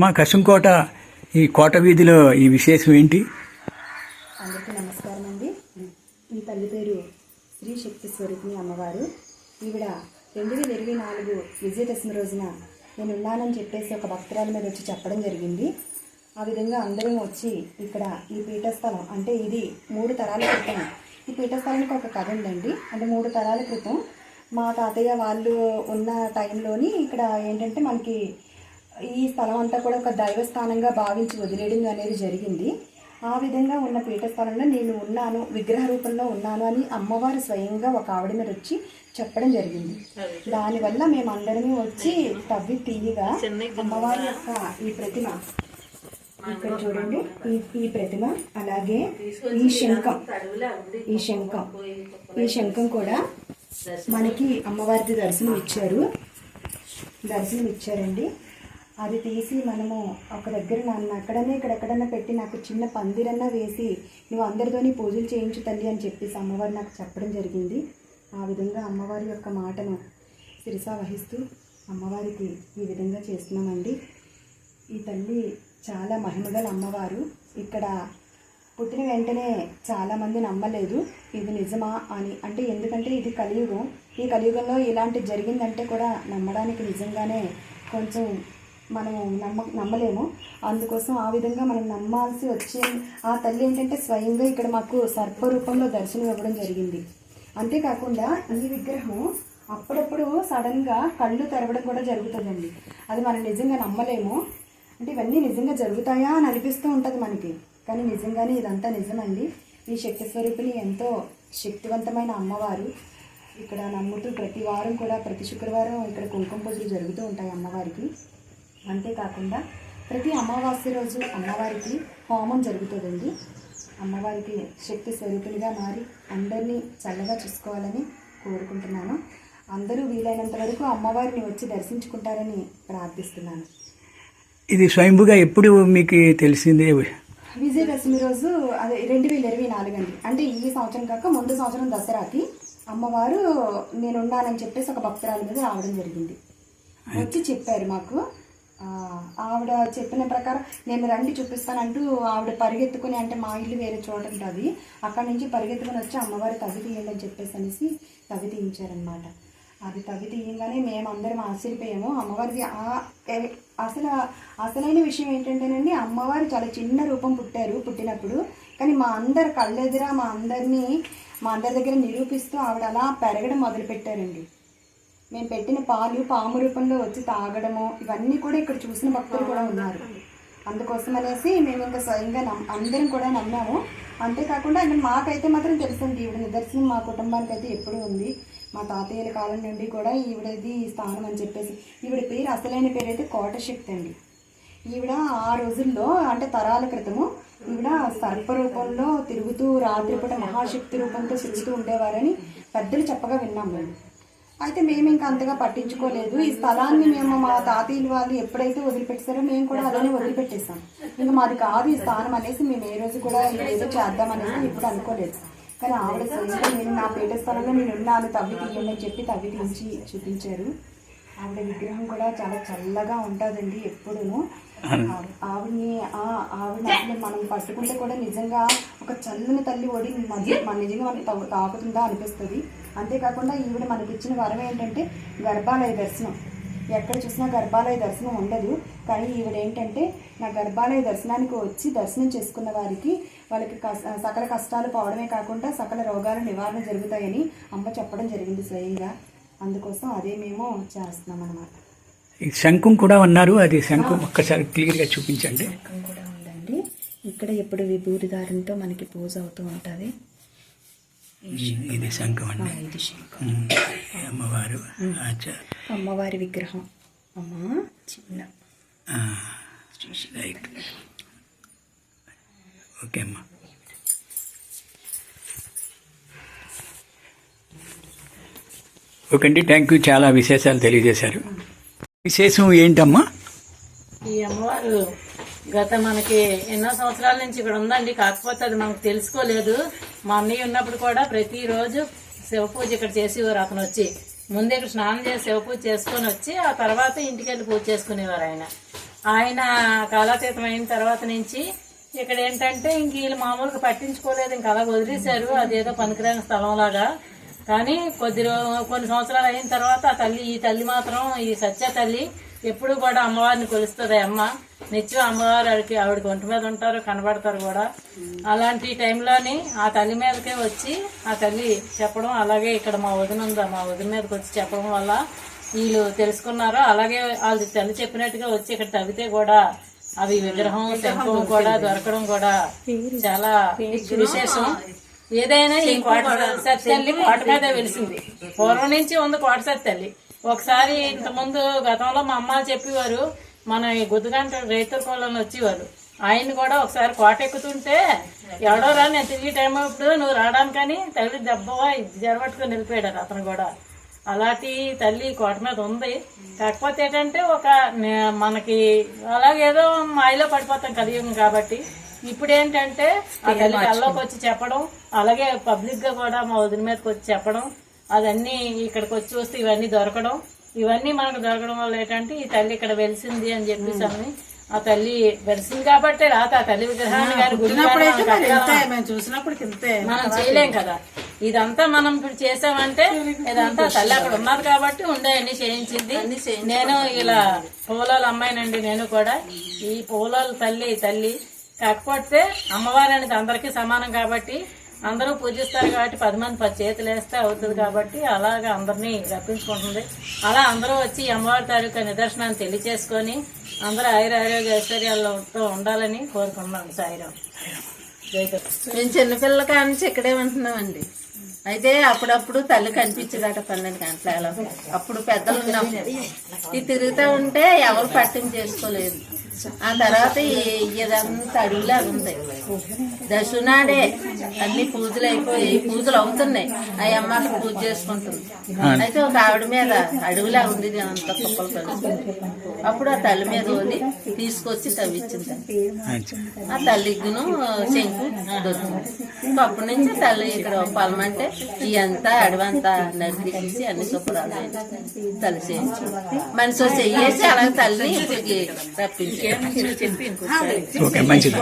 మా కశంకోట ఈ కోట వీధిలో ఈ విశేషం ఏంటి? అందరికీ నమస్కారం అండి. మీ తల్లి పేరు శ్రీ శక్తి స్వరూపిణి అమ్మవారు. ఈవిడ రెండు వేల ఇరవై నాలుగు విజయదశమి రోజున నేను ఉన్నానని చెప్పేసి ఒక భక్తురాల మీద వచ్చి చెప్పడం జరిగింది. ఆ విధంగా అందరం వచ్చి ఇక్కడ ఈ పీఠస్థలం అంటే ఇది మూడు తరాల క్రితం ఈ పీఠస్థలానికి ఒక కథ ఉందండి. అంటే మూడు తరాల క్రితం మా తాతయ్య వాళ్ళు ఉన్న టైంలోని ఇక్కడ ఏంటంటే మనకి ఈ స్థలం అంతా కూడా ఒక దైవస్థానంగా భావించి వదిలేయడం అనేది జరిగింది. ఆ విధంగా ఉన్న పీఠస్థలంలో నేను ఉన్నాను విగ్రహ రూపంలో ఉన్నాను అని అమ్మవారు స్వయంగా ఒక ఆవిడ మీద వచ్చి చెప్పడం జరిగింది. దానివల్ల మేమందరమే వచ్చి తవ్వి తీయగా అమ్మవారి యొక్క ఈ ప్రతిమ ఇక్కడ చూడండి. ఈ ఈ ప్రతిమ అలాగే ఈ శంఖం. ఈ శంఖం. ఈ శంఖం కూడా మనకి అమ్మవారిది దర్శనం ఇచ్చారు దర్శనం ఇచ్చారండి అది తీసి మనము ఒక దగ్గర నన్ను అక్కడనే ఇక్కడెక్కడన్నా పెట్టి నాకు చిన్న పందిరన్నా వేసి నువ్వు అందరితోని పూజలు చేయించు తల్లి అని చెప్పేసి అమ్మవారు నాకు చెప్పడం జరిగింది. ఆ విధంగా అమ్మవారి యొక్క మాటను శిరసా వహిస్తూ అమ్మవారికి ఈ విధంగా చేస్తున్నామండి. ఈ తల్లి చాలా మహిమగల అమ్మవారు. ఇక్కడ పుట్టిన వెంటనే చాలామంది నమ్మలేదు. ఇది నిజమా అని అంటే ఎందుకంటే ఇది కలియుగం. ఈ కలియుగంలో ఇలాంటి జరిగిందంటే కూడా నమ్మడానికి నిజంగానే కొంచెం మనము నమ్మ నమ్మలేము. అందుకోసం ఆ విధంగా మనం నమ్మాల్సి వచ్చే ఆ తల్లి ఏంటంటే స్వయంగా ఇక్కడ మాకు సర్ప రూపంలో దర్శనం ఇవ్వడం జరిగింది. అంతేకాకుండా ఈ విగ్రహం అప్పుడప్పుడు సడన్గా కళ్ళు తెరవడం కూడా జరుగుతుందండి. అది మనం నిజంగా నమ్మలేము. అంటే ఇవన్నీ నిజంగా జరుగుతాయా అని అనిపిస్తూ ఉంటుంది మనకి. కానీ నిజంగానే ఇదంతా నిజమండి. ఈ శక్తి స్వరూపిణి ఎంతో శక్తివంతమైన అమ్మవారు. ఇక్కడ నమ్ముతూ ప్రతి వారం కూడా ప్రతి శుక్రవారం ఇక్కడ కుంకుమ పూజలు జరుగుతూ ఉంటాయి అమ్మవారికి. అంతేకాకుండా ప్రతి అమావాస్య రోజు అమ్మవారికి హోమం జరుగుతుందండి. అమ్మవారికి శక్తి స్వరూపిణిగా మారి అందరినీ చల్లగా చూసుకోవాలని కోరుకుంటున్నాను. అందరూ వీలైనంత వరకు అమ్మవారిని వచ్చి దర్శించుకుంటారని ప్రార్థిస్తున్నాను. ఇది స్వయంభుగా ఎప్పుడు మీకు తెలిసిందే? విజయదశమి రోజు అదే రెండు వేల ఇరవై నాలుగు అండి. అంటే ఈ సంవత్సరం కాక ముందు సంవత్సరం దసరాకి అమ్మవారు నేనున్నానని చెప్పేసి ఒక భక్తురాల మీద రావడం జరిగింది. వచ్చి చెప్పారు మాకు. ఆవిడ చెప్పిన ప్రకారం నేను రండి చూపిస్తానంటూ ఆవిడ పరిగెత్తుకుని అంటే మా ఇల్లు వేరే చోట ఉంటుంది అక్కడి నుంచి పరిగెత్తుకుని వచ్చి అమ్మవారి తవ్వి తీయండి అని చెప్పేసి అనేసి తవ్వి తీయించారనమాట అది తవ్వి తీయంగానే మేమందరం ఆశ్చర్యపోయాము. అమ్మవారిది అసలు అసలైన విషయం ఏంటంటేనండి అమ్మవారు చాలా చిన్న రూపం పుట్టారు పుట్టినప్పుడు. కానీ మా అందరు కళ్ళెదురా మా అందరినీ మా అందరి దగ్గర నిరూపిస్తూ ఆవిడ అలా పెరగడం మొదలుపెట్టారండి. మేము పెట్టిన పాలు పాము రూపంలో వచ్చి తాగడము ఇవన్నీ కూడా ఇక్కడ చూసిన భక్తులు కూడా ఉన్నారు. అందుకోసం అనేసి మేము ఇంకా స్వయంగా నమ్ అందరం కూడా నమ్మాము. అంతేకాకుండా ఇంకా మాకైతే మాత్రం తెలుసండి ఈవిడ నిదర్శనం మా కుటుంబానికి అయితే ఎప్పుడూ ఉంది. మా తాతయ్యల కాలం నుండి కూడా ఈవిడది స్థానం అని చెప్పేసి. ఈవిడ పేరు అసలైన పేరు అయితే కోటశక్తి అండి. ఈవిడ ఆ రోజుల్లో అంటే తరాల క్రితము ఈవిడ సర్ప రూపంలో తిరుగుతూ రాత్రిపూట మహాశక్తి రూపంతో తిరుగుతూ ఉండేవారని పెద్దలు చెప్పగా విన్నాం మేము. అయితే మేము ఇంకా అంతగా పట్టించుకోలేదు. ఈ స్థలాన్ని మేము మా తాతయ్యలు వాళ్ళు ఎప్పుడైతే వదిలిపెట్టారో మేము కూడా అలానే వదిలిపెట్టేసాం ఇంకా మాది కాదు ఈ స్థానం అనేసి మేము ఏ రోజు కూడా ఏదో చేద్దాం అనేసి ఇప్పుడు అనుకోలేదు. కానీ ఆవిడ స్వయంగా నేను నా పీఠ స్థలంలో నేను ఉన్నాను. తవ్వి తీయండి అని చెప్పి తవ్వి తీసి చూపించారు. ఆవిడ విగ్రహం కూడా చాలా చల్లగా ఉంటుందండి ఎప్పుడూ ఆవిడని ఆవిడని అసలు మనం పట్టుకుంటే కూడా నిజంగా ఒక చల్లని తల్లి ఒడి మధ్య మన నిజంగా మనకి తాకుతుందా అనిపిస్తుంది. అంతేకాకుండా ఈవిడ మనకి ఇచ్చిన వరం ఏంటంటే గర్భాలయ దర్శనం. ఎక్కడ చూసినా గర్భాలయ దర్శనం ఉండదు. కానీ ఈవిడ ఏంటంటే నా గర్భాలయ దర్శనానికి వచ్చి దర్శనం చేసుకున్న వారికి వాళ్ళకి సకల కష్టాలు పోవడమే కాకుండా సకల రోగాల నివారణ జరుగుతాయని అమ్మ చెప్పడం జరిగింది స్వయంగా. అందుకోసం అదే మేము చేస్తున్నాం అన్నమాట ఈ శంఖం కూడా ఉన్నారు అది శంఖం ఒక్కసారి క్లియర్గా చూపించండి. శంఖం కూడా ఉందండి. ఇక్కడ ఎప్పుడు విభూతి దారంతో మనకి పూజ అవుతూ ఉంటుంది. ఇది శంఖం అండి. ఇది శంఖం. అమ్మవారు అమ్మవారి విగ్రహం. అమ్మ చిన్న. రైట్. ఓకే అమ్మా. ఓకే అండి థ్యాంక్ యూ చాలా విశేషాలు తెలియజేశారు. విశేషం ఏంటమ్మా? ఈ అమ్మవారు గత మనకి ఎన్నో సంవత్సరాల నుంచి ఇక్కడ ఉందండి. కాకపోతే అది మనకు తెలుసుకోలేదు. మా అన్నయ్య ఉన్నప్పుడు కూడా ప్రతిరోజు శివ పూజ ఇక్కడ చేసేవారు అతను వచ్చి ముందే ఇక్కడ స్నానం చేసి శివ పూజ చేసుకొని వచ్చి ఆ తర్వాత ఇంటికి వెళ్ళి పూజ చేసుకునేవారు ఆయన. ఆయన కాలాతీతం అయిన తర్వాత నుంచి ఇక్కడ ఏంటంటే ఇంక వీళ్ళు మామూలుగా పట్టించుకోలేదు ఇంక అలా వదిలేశారు అదేదో పనికిరాని స్థలం లాగా కానీ కొద్ది కొన్ని సంవత్సరాలు అయిన తర్వాత ఆ తల్లి ఈ తల్లి మాత్రం ఈ సత్య తల్లి ఎప్పుడు కూడా అమ్మవారిని కొలుస్తుంది అమ్మ. నిత్యం అమ్మవారు ఆవిడకి ఒంటి మీద ఉంటారు కనబడతారు కూడా. అలాంటి టైంలోని ఆ తల్లి మీదకే వచ్చి ఆ తల్లి చెప్పడం అలాగే ఇక్కడ మా వదిన ఉందా మా వదిన మీదకి వచ్చి చెప్పడం వల్ల వీళ్ళు తెలుసుకున్నారు అలాగే వాళ్ళు తల్లి చెప్పినట్టుగా వచ్చి ఇక్కడ తవ్వితే కూడా అవి విగ్రహం శంఖం కూడా దొరకడం కూడా చాలా విశేషం. ఏదైనా ఈ కోట సత్య తల్లి కోట మీదే వెలిసింది. పూర్వం నుంచి ఉంది కోట సత్య తల్లి. ఒకసారి ఇంతకుముందు గతంలో మా అమ్మ చెప్పేవారు మన ఈ గుద్దుగంట రైతుల కోళ్ళని వచ్చేవారు. ఆయన కూడా ఒకసారి కోట ఎక్కుతుంటే ఎవడో రా నేను తిరిగి టైం అప్పుడు నువ్వు రావడానికని తల్లి దెబ్బవా జరబట్టుకుని వెళ్ళిపోయాడు అతను కూడా. అలాంటి తల్లి కోట మీద ఉంది. కాకపోతే ఏంటంటే ఒక మనకి అలాగేదో మాయలో పడిపోతాం కలియుగం కాబట్టి. ఇప్పుడు ఏంటంటే ఆ తల్లి కల్లోకి వచ్చి చెప్పడం అలాగే పబ్లిక్గా కూడా మా వదిన మీదకి వచ్చి చెప్పడం అదన్నీ ఇక్కడికి వచ్చి వస్తే ఇవన్నీ దొరకడం ఇవన్నీ మనకు దొరకడం వల్ల ఏంటంటే ఈ తల్లి ఇక్కడ వెలిసింది అని చెప్పేసి అని ఆ తల్లి వెలిసింది కాబట్టి రాత ఆ తల్లి విగ్రహాన్ని కానీ చూసినప్పుడు మనం చేయలేం కదా. ఇదంతా మనం ఇప్పుడు చేసామంటే ఇదంతా తల్లి అక్కడ ఉన్నారు కాబట్టి ఉండే అన్ని చేయించింది. నేను ఇలా పూలాల అమ్మాయినండి నేను కూడా ఈ పూలాల తల్లి తల్లి కాకపోతే అమ్మవారి అనేది అందరికీ సమానం కాబట్టి అందరూ పూజిస్తారు కాబట్టి పది మంది పది చేతులు వేస్తే అవుతుంది కాబట్టి అలాగా అందరినీ రప్పించుకుంటుంది. అలా అందరూ వచ్చి అమ్మవారి తాలూకా నిదర్శనాన్ని తెలియచేసుకొని అందరూ ఆయుర ఆరోగ్య ఐశ్వర్యాలతో ఉండాలని కోరుకున్నాం సాయిరాం మేము చిన్నపిల్ల కానించి ఇక్కడే ఉంటున్నామండి. అయితే అప్పుడప్పుడు తల్లి కనిపించేదాట పన్నెండు గంటల అప్పుడు పెద్దలు ఉన్నాం. ఇది తిరుగుతూ ఉంటే ఎవరు పట్టింపు చేసుకోలేదు. ఆ తర్వాత ఇదంతా అడవిలా ఉంది దశనాడే అన్ని పూజలు అయిపోయి పూజలు అవుతున్నాయి. ఆ అమ్మకి పూజ చేసుకుంటుంది. అయితే ఒక ఆవిడ మీద అడవిలా ఉంది అంత కుప్పలు పడి అప్పుడు ఆ తల్లి మీద వదిలి తీసుకొచ్చి తవ్వించింది. ఆ తల్లికిను శంకు దొరికింది ఇంకా అప్పటి నుంచి తల్లి ఇక్కడ పొలమంటే ఇదంతా అడవంతా నరికించి అన్ని చేయించి తల్లి చేయించు మనిషి చెయ్యేసి అలాగే తల్లి రప్పించారు. చెప్పి ఇంకొకసారి ఓకే మంచిది.